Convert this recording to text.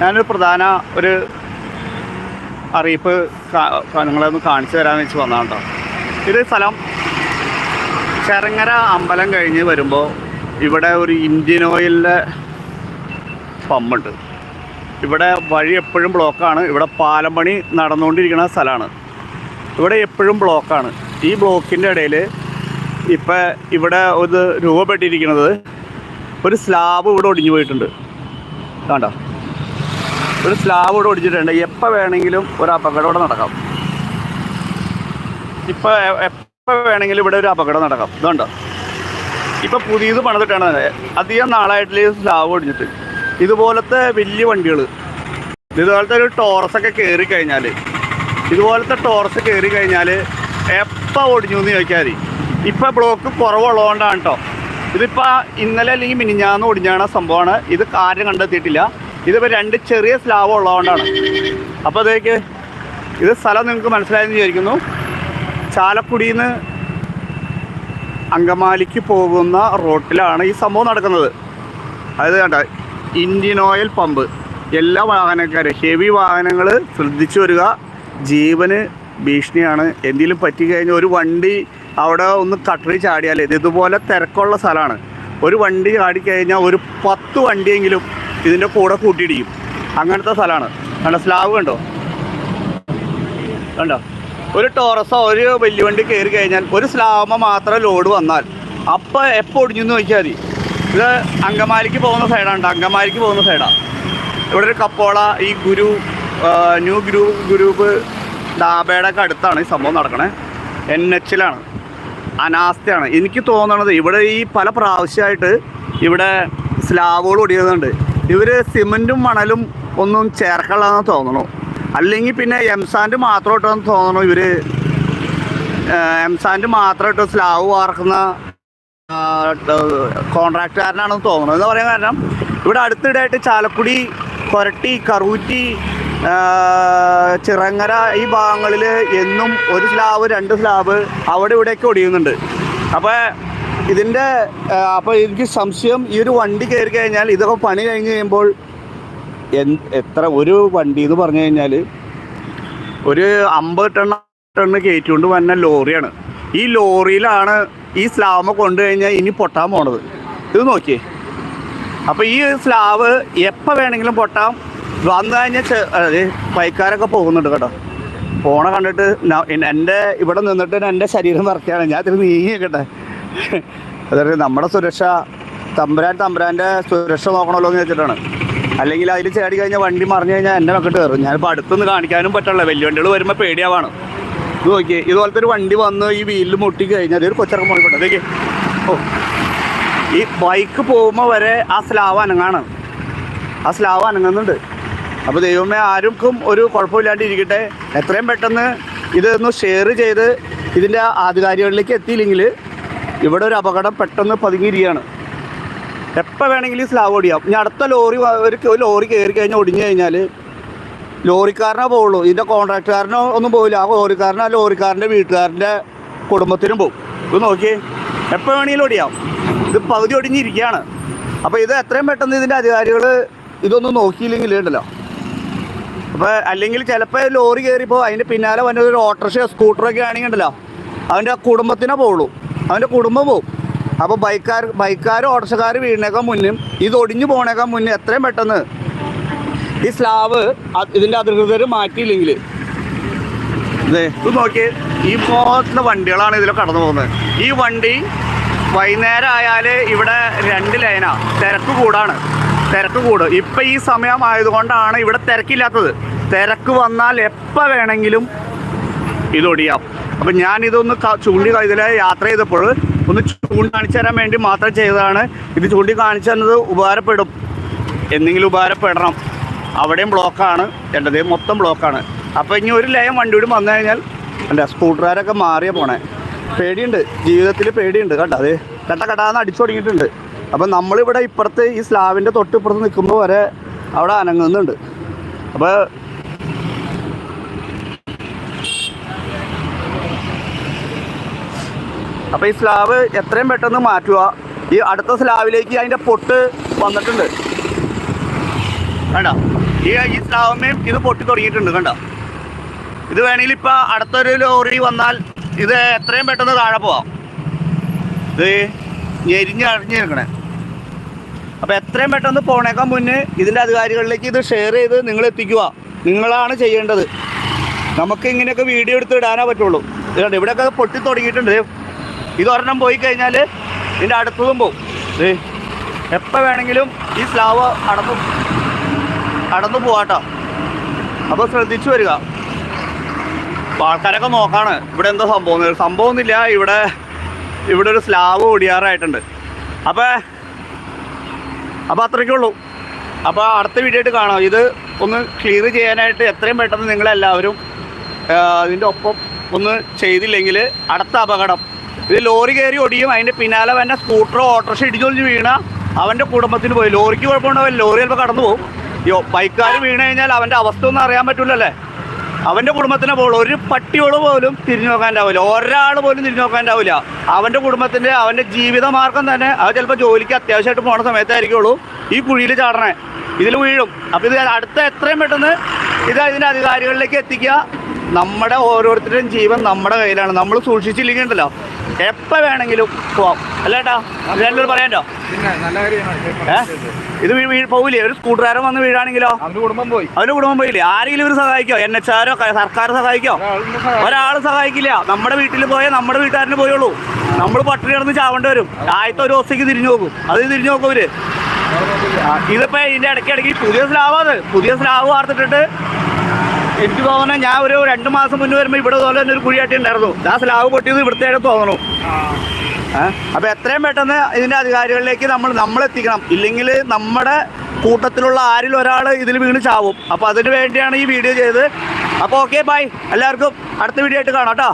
ഞാനൊരു പ്രധാന ഒരു അറിയിപ്പ് നിങ്ങളെ ഒന്ന് കാണിച്ചു തരാമെന്ന് വെച്ച് വന്നതാണ് കേട്ടോ. ഇത് സ്ഥലം ചെറങ്ങര അമ്പലം കഴിഞ്ഞ് വരുമ്പോൾ ഇവിടെ ഒരു ഇന്ത്യൻ ഓയിലിന്റെ പമ്പുണ്ട് ഇവിടെ വഴി എപ്പോഴും ബ്ലോക്കാണ്. ഇവിടെ പാലം പണി നടന്നുകൊണ്ടിരിക്കുന്ന സ്ഥലമാണ് ഇവിടെ എപ്പോഴും ബ്ലോക്കാണ്. ഈ ബ്ലോക്കിന്റെ ഇടയിൽ ഇപ്പം ഇവിടെ ഒരു രൂപപ്പെട്ടിരിക്കുന്നത് ഒരു സ്ലാബ് ഇവിടെ ഒടിഞ്ഞു പോയിട്ടുണ്ട്. കണ്ടോ? ഒരു സ്ലാബ് കൂടെ ഓടിച്ചിട്ടുണ്ട് എപ്പോൾ വേണമെങ്കിലും ഒരു അപകടം ഇവിടെ നടക്കാം. ഇപ്പം എപ്പോൾ വേണമെങ്കിലും ഇവിടെ ഒരു അപകടം നടക്കാം. ഇതുണ്ടോ? ഇപ്പം പുതിയത് പണിതിട്ടാണ്. അധികം നാളായിട്ടില്ല സ്ലാബ് ഓടിച്ചിട്ട് ഇതുപോലത്തെ വലിയ വണ്ടികൾ ഇതുപോലത്തെ ഒരു ടോറസൊക്കെ കയറി കഴിഞ്ഞാൽ ഇതുപോലത്തെ ടോറസ് കയറി കഴിഞ്ഞാൽ എപ്പോൾ ഓടിഞ്ഞു എന്ന് ചോദിക്കാതെ. ഇപ്പം ബ്ലോക്ക് കുറവുള്ളതുകൊണ്ടാണ് കേട്ടോ ഇതിപ്പോൾ ഇന്നലെ അല്ലെങ്കിൽ മിനിഞ്ഞാന്ന് ഒടിഞ്ഞാണ് സംഭവമാണ്. ഇത് കാര്യം കണ്ടെത്തിയിട്ടില്ല. ഇതിപ്പോൾ രണ്ട് ചെറിയ സ്ലാബ് ഉള്ളതുകൊണ്ടാണ്. അപ്പോൾ അതേക്ക് ഇത് സ്ഥലം നിങ്ങൾക്ക് മനസ്സിലായെന്ന് വിചാരിക്കുന്നു. ചാലക്കുടിയിൽ നിന്ന് അങ്കമാലിക്ക് പോകുന്ന റോട്ടിലാണ് ഈ സംഭവം നടക്കുന്നത്. അതായത് വേണ്ട ഇന്ത്യൻ ഓയിൽ പമ്പ്. എല്ലാ വാഹനക്കാരും ഹെവി വാഹനങ്ങൾ ശ്രദ്ധിച്ചു വരിക. ജീവന് ഭീഷണിയാണ്. എന്തെങ്കിലും പറ്റിക്കഴിഞ്ഞാൽ ഒരു വണ്ടി അവിടെ ഒന്ന് കട്ടറി ചാടിയാൽ ഇത് ഇതുപോലെ തിരക്കുള്ള സ്ഥലമാണ്. ഒരു വണ്ടി ചാടിക്കഴിഞ്ഞാൽ ഒരു പത്ത് വണ്ടിയെങ്കിലും ഇതിന്റെ കൂടെ കൂട്ടിയിടിക്കും. അങ്ങനത്തെ സ്ഥലമാണ്. കണ്ടോ സ്ലാബ് കണ്ടോ? കണ്ടോ? ഒരു ടോറസോ ഒരു വലിയ വണ്ടി കയറി കഴിഞ്ഞാൽ ഒരു സ്ലാബ് മാത്രം ലോഡ് വന്നാൽ അപ്പം എപ്പോൾ ഒടിഞ്ഞു നോക്കിയാൽ മതി. ഇത് അങ്കമാലിക്ക് പോകുന്ന സൈഡാണ് അങ്കമാലിക്ക് പോകുന്ന സൈഡാണ് ഇവിടെ ഒരു കപ്പോള ഈ ഗുരു ന്യൂ ഗ്രൂപ്പ് ഗ്രൂപ്പ് ഡാബയുടെ ഒക്കെ അടുത്താണ് ഈ സംഭവം നടക്കണേ. എൻ എച്ചിലാണ്. അനാസ്ഥയാണ്. എനിക്ക് തോന്നണത് ഇവിടെ ഈ പല പ്രാവശ്യമായിട്ട് ഇവിടെ സ്ലാബുകൾ ഒടിയുന്നുണ്ട്. ഇവർ സിമന്റും മണലും ഒന്നും ചേർക്കണമെന്ന് തോന്നണു. അല്ലെങ്കിൽ പിന്നെ എംസാൻഡ് മാത്രം ഇട്ടെന്ന് തോന്നണു ഇവർ എംസാൻഡ് മാത്രം ഇട്ട് സ്ലാബ് വാർക്കുന്ന കോൺട്രാക്റ്റുകാരനാണെന്ന് തോന്നുന്നു എന്ന് പറയാൻ കാരണം ഇവിടെ അടുത്തിടെയായിട്ട് ചാലക്കുടി കൊരട്ടി കറൂറ്റി ചിറങ്ങര ഈ ഭാഗങ്ങളിൽ എന്നും ഒരു സ്ലാബ് രണ്ട് സ്ലാബ് അവിടെ ഇവിടെയൊക്കെ ഒടിയുന്നുണ്ട്. അപ്പോൾ ഇതിന്റെ അപ്പോൾ എനിക്ക് സംശയം ഈ ഒരു വണ്ടി കയറി കഴിഞ്ഞാൽ ഇതൊക്കെ പണി കഴിഞ്ഞ് കഴിയുമ്പോൾ എത്ര ഒരു വണ്ടി എന്ന് പറഞ്ഞു കഴിഞ്ഞാൽ ഒരു അമ്പത് ടൺ ടണ്ണ് കയറ്റിക്കൊണ്ട് വന്ന ലോറിയാണ്. ഈ ലോറിയിലാണ് ഈ സ്ലാബ് കൊണ്ടു കഴിഞ്ഞാൽ ഇനി പൊട്ടാൻ പോണത്. ഇത് നോക്കിയേ. അപ്പോൾ ഈ സ്ലാബ് എപ്പോൾ വേണമെങ്കിലും പൊട്ടാം? വന്നു കഴിഞ്ഞാൽ അതായത് ബൈക്കാരൊക്കെ പോകുന്നുണ്ട് കേട്ടോ. പോണ കണ്ടിട്ട് എന്റെ ഇവിടെ നിന്നിട്ട് എന്റെ ശരീരം വറക്കുകയാണ് ഞാൻ ഇതിൽ നീങ്ങിക്കട്ടെ അതായത് നമ്മുടെ സുരക്ഷ തമ്പുരാൻ തമ്പുരാന്റെ സുരക്ഷ നോക്കണമല്ലോ എന്ന് വെച്ചിട്ടാണ്. അല്ലെങ്കിൽ അതിൽ ചേടി കഴിഞ്ഞാൽ വണ്ടി മറിഞ്ഞു കഴിഞ്ഞാൽ എന്റെ മക്കിട്ട് കയറും. ഞാനിപ്പോൾ അടുത്തൊന്ന് കാണിക്കാനും പറ്റുള്ള വലിയ വണ്ടികൾ വരുമ്പോൾ പേടിയാവാണ്. ഇത് നോക്കിയേ ഇതുപോലത്തെ ഒരു വണ്ടി വന്ന് ഈ വീലിൽ മുട്ടി കഴിഞ്ഞാൽ അതൊരു കൊച്ചിറക്കം പോയിക്കോട്ടെ അതൊക്കെ ഓ. ഈ ബൈക്ക് പോകുമ്പോൾ വരെ ആ സ്ലാവ് അനങ്ങാണ്. ആ സ്ലാവ് അനങ്ങുന്നുണ്ട്. അപ്പോൾ ദൈവമേ ആർക്കും ഒരു കുഴപ്പമില്ലാണ്ട് ഇരിക്കട്ടെ. എത്രയും പെട്ടെന്ന് ഇതൊന്ന് ഷെയർ ചെയ്ത് ഇതിന്റെ ആധികാരികളിലേക്ക് എത്തിയില്ലെങ്കിൽ ഇവിടെ ഒരു അപകടം പെട്ടെന്ന് പതുങ്ങിയിരിക്കുകയാണ്. എപ്പോൾ വേണമെങ്കിലും ഈ സ്ലാവ് ഓടിയാം. ഇനി അടുത്ത ലോറി ഒരു ലോറി കയറി കഴിഞ്ഞാൽ ഒടിഞ്ഞു കഴിഞ്ഞാൽ ലോറിക്കാരനെ പോവുള്ളൂ. ഇതിന്റെ കോൺട്രാക്ടുകാരനോ ഒന്നും പോവില്ല. ആ ലോറിക്കാരനോ ആ ലോറിക്കാരന്റെ വീട്ടുകാരന്റെ കുടുംബത്തിനും പോകും ഇത് നോക്കി എപ്പോൾ വേണമെങ്കിലും ഒടിയാം ഇത് പകുതി ഒടിഞ്ഞിരിക്കുകയാണ് അപ്പോൾ ഇത് എത്രയും പെട്ടെന്ന് ഇതിന്റെ അധികാരികൾ ഇതൊന്നും നോക്കിയില്ലെങ്കിൽ ഉണ്ടല്ലോ. അപ്പോൾ അല്ലെങ്കിൽ ചിലപ്പോൾ ലോറി കയറിപ്പോ അതിന്റെ പിന്നാലെ വന്ന ഒരു ഓട്ടോറിക്ഷ സ്കൂട്ടറൊക്കെ ആണെങ്കിൽ ഉണ്ടല്ലോ അവന്റെ കുടുംബത്തിനെ പോകുള്ളൂ അവന്റെ കുടുംബം പോകും അപ്പോൾ ബൈക്കാർ ബൈക്കാർ ഓട്ടോറിക്ഷക്കാർ വീടിനേക്കാൾ മുന്നും ഇത് ഒടിഞ്ഞു പോണേക്കാൾ മുന്നേ എത്രയും പെട്ടെന്ന് ഈ സ്ലാവ് ഇതിന്റെ അധികൃതർ മാറ്റിയില്ലെങ്കിൽ. ഇതേ ഇത് നോക്കി ഈ പോകുന്ന വണ്ടികളാണ് ഇതിൽ കടന്നു പോകുന്നത്. ഈ വണ്ടി വൈകുന്നേരം ആയാൽ ഇവിടെ രണ്ട് ലൈനാ തിരക്ക് കൂടാണ്. തിരക്ക് കൂടും. ഇപ്പം ഈ സമയമായതുകൊണ്ടാണ് ഇവിടെ തിരക്കില്ലാത്തത്. തിരക്ക് വന്നാൽ എപ്പോൾ വേണമെങ്കിലും ഇതൊടിയാം. അപ്പം ഞാനിതൊന്ന് ചൂണ്ടി ഇതിലെ യാത്ര ചെയ്തപ്പോൾ ഒന്ന് ചൂണ്ടി കാണിച്ചു തരാൻ വേണ്ടി മാത്രം ചെയ്തതാണ്. ഇത് ചൂണ്ടി കാണിച്ചു തന്നത് ഉപകാരപ്പെടും. എന്തെങ്കിലും ഉപകാരപ്പെടണം. അവിടെയും ബ്ലോക്കാണ്. എന്റെത് മൊത്തം ബ്ലോക്കാണ്. അപ്പോൾ ഇനി ഒരു ലയം വണ്ടി കൂടി വന്നു കഴിഞ്ഞാൽ എന്റെ സ്കൂട്ടറുകാരൊക്കെ മാറിയ പോണേ. പേടിയുണ്ട്. ജീവിതത്തിൽ പേടിയുണ്ട്. കേട്ടോ അത്? കട്ട കട്ടാന്ന് അടിച്ചു തുടങ്ങിയിട്ടുണ്ട്. അപ്പം നമ്മളിവിടെ ഇപ്പുറത്ത് ഈ സ്ലാവിന്റെ തൊട്ടിപ്പുറത്ത് നിൽക്കുമ്പോൾ വരെ അവിടെ അനങ്ങുന്നുണ്ട്. അപ്പോൾ അപ്പോൾ ഈ സ്ലാവ് എത്രയും പെട്ടെന്ന് മാറ്റുക. ഈ അടുത്ത സ്ലാവിലേക്ക് അതിന്റെ പൊട്ട് വന്നിട്ടുണ്ട്. കണ്ടോ? ഈ ഈ സ്ലാവമേയും ഇത് പൊട്ടി തുടങ്ങിയിട്ടുണ്ട് കണ്ട? ഇത് വേണമെങ്കിൽ ഇപ്പൊ അടുത്തൊരു ലോറി വന്നാൽ ഇത് എത്രയും പെട്ടെന്ന് താഴെ പോവാം. ഇത് ഞെരിഞ്ഞ് അഴിഞ്ഞിരിക്കണേ അപ്പൊ എത്രയും പെട്ടെന്ന് പോണേക്കാൻ മുന്നേ ഇതിന്റെ അധികാരികളിലേക്ക് ഇത് ഷെയർ ചെയ്ത് നിങ്ങൾ എത്തിക്കുക. നിങ്ങളാണ് ചെയ്യേണ്ടത്. നമുക്ക് ഇങ്ങനെയൊക്കെ വീഡിയോ എടുത്ത് ഇടാനേ പറ്റുള്ളൂ. ഇത് കണ്ടോ ഇവിടെയൊക്കെ പൊട്ടി തുടങ്ങിയിട്ടുണ്ട്. ഇതൊരെണ്ണം പോയി കഴിഞ്ഞാൽ ഇതിന്റെ അടുത്തതും പോവും. എപ്പോൾ വേണമെങ്കിലും ഈ സ്ലാവ് അടന്നു അടന്നു പോവാട്ടോ അപ്പോൾ ശ്രദ്ധിച്ചു വരിക. ആൾക്കാരൊക്കെ നോക്കാണ് ഇവിടെ എന്താ സംഭവം? സംഭവം സംഭവമൊന്നുമില്ല ഇവിടെ ഇവിടെ ഒരു സ്ലാവ് ഒടിയാറായിട്ടുണ്ട് അപ്പോൾ അപ്പോൾ അത്രയ്ക്കേ ഉള്ളൂ. അപ്പോൾ അടുത്ത വീഡിയോ ആയിട്ട് കാണാം. ഇത് ഒന്ന് ക്ലിയർ ചെയ്യാനായിട്ട് എത്രയും പെട്ടെന്ന് നിങ്ങളെല്ലാവരും ഇതിന്റെ ഒപ്പം ഒന്ന് ചെയ്തില്ലെങ്കിൽ അടുത്ത അപകടം. ഇത് ലോറി കയറി ഒടിയും അതിന്റെ പിന്നാലെ വന്ന സ്കൂട്ടറോ ഓട്ടോറിക്ഷ ഇടിച്ചൊളിഞ്ഞ് വീണ അവന്റെ കുടുംബത്തിന് പോയി. ലോറിക്ക് കുഴപ്പമുണ്ടാവില്ല ലോറി ചിലപ്പോൾ കടന്നു പോകും. ബൈക്കാർ വീണ് കഴിഞ്ഞാൽ അവന്റെ അവസ്ഥ ഒന്നും അറിയാൻ പറ്റില്ലല്ലേ അവന്റെ കുടുംബത്തിനെ പോലും ഒരു പട്ടിയോട് പോലും തിരിഞ്ഞു നോക്കാണ്ടാവില്ല ഒരാൾ പോലും തിരിഞ്ഞു നോക്കാണ്ടാവില്ല അവന്റെ കുടുംബത്തിന്റെ അവന്റെ ജീവിതമാർഗം തന്നെ അത് ചിലപ്പോൾ ജോലിക്ക് അത്യാവശ്യമായിട്ട് പോണ സമയത്തായിരിക്കുള്ളൂ. ഈ കുഴിയിൽ ചാടണേ. ഇതിൽ വീഴും. അപ്പോൾ ഇത് അടുത്ത എത്രയും പെട്ടെന്ന് ഇത് ഇതിന്റെ അധികാരികളിലേക്ക് എത്തിക്കുക. നമ്മുടെ ഓരോരുത്തരുടെയും ജീവൻ നമ്മുടെ കയ്യിലാണ്. നമ്മൾ സൂക്ഷിച്ചില്ലെങ്കിൽ ഉണ്ടല്ലോ എപ്പോൾ വേണമെങ്കിലും പോവാം. അല്ലേട്ടാ എല്ലാവരും പറയാനോ ഇത് പോവില്ലേ? ഒരു സ്കൂട്ടറുകാരൻ വന്ന് വീഴാണെങ്കിലോ? അവന്റെ കുടുംബം പോയി. അവന്റെ കുടുംബം പോയില്ലേ? ആരെങ്കിലും ഇവർ സഹായിക്കോ? എൻ എച്ച് ആരോ സർക്കാർ സഹായിക്കോ? ഒരാൾ സഹായിക്കില്ല. നമ്മുടെ വീട്ടിൽ പോയാൽ നമ്മുടെ വീട്ടുകാരന് പോയുള്ളൂ. നമ്മൾ പട്ടിണി കിടന്ന് ചാവേണ്ടി വരും. ആദ്യത്തെ ഒരു ദിവസത്തേക്ക് തിരിഞ്ഞു നോക്കും. അത് തിരിഞ്ഞു നോക്കും അവർ ഇതിപ്പോ ഇതിന്റെ ഇടയ്ക്കിടയ്ക്ക് പുതിയ സ്ലാവ് അത്. പുതിയ സ്ലാവ് വാർത്തിട്ടിട്ട് എനിക്ക് തോന്നുന്നത് ഞാൻ ഒരു രണ്ട് മാസം മുന്നേ വരുമ്പോൾ ഇവിടെ പോലെ തന്നെ ഒരു കുഴിയാട്ടി ഉണ്ടായിരുന്നു. ആ സ്ലാവ് പൊട്ടിയത് ഇവിടുത്തെ തോന്നുന്നു. അപ്പൊ എത്രയും പെട്ടെന്ന് ഇതിന്റെ അധികാരികളിലേക്ക് നമ്മൾ നമ്മൾ എത്തിക്കണം ഇല്ലെങ്കിൽ നമ്മുടെ കൂട്ടത്തിലുള്ള ആരിൽ ഒരാൾ ഇതിൽ വീണ് ചാവും. അപ്പൊ അതിന് വേണ്ടിയാണ് ഈ വീഡിയോ ചെയ്തത്. അപ്പോൾ ഓക്കെ ബൈ എല്ലാവർക്കും അടുത്ത വീഡിയോ ആയിട്ട് കാണാം കേട്ടോ.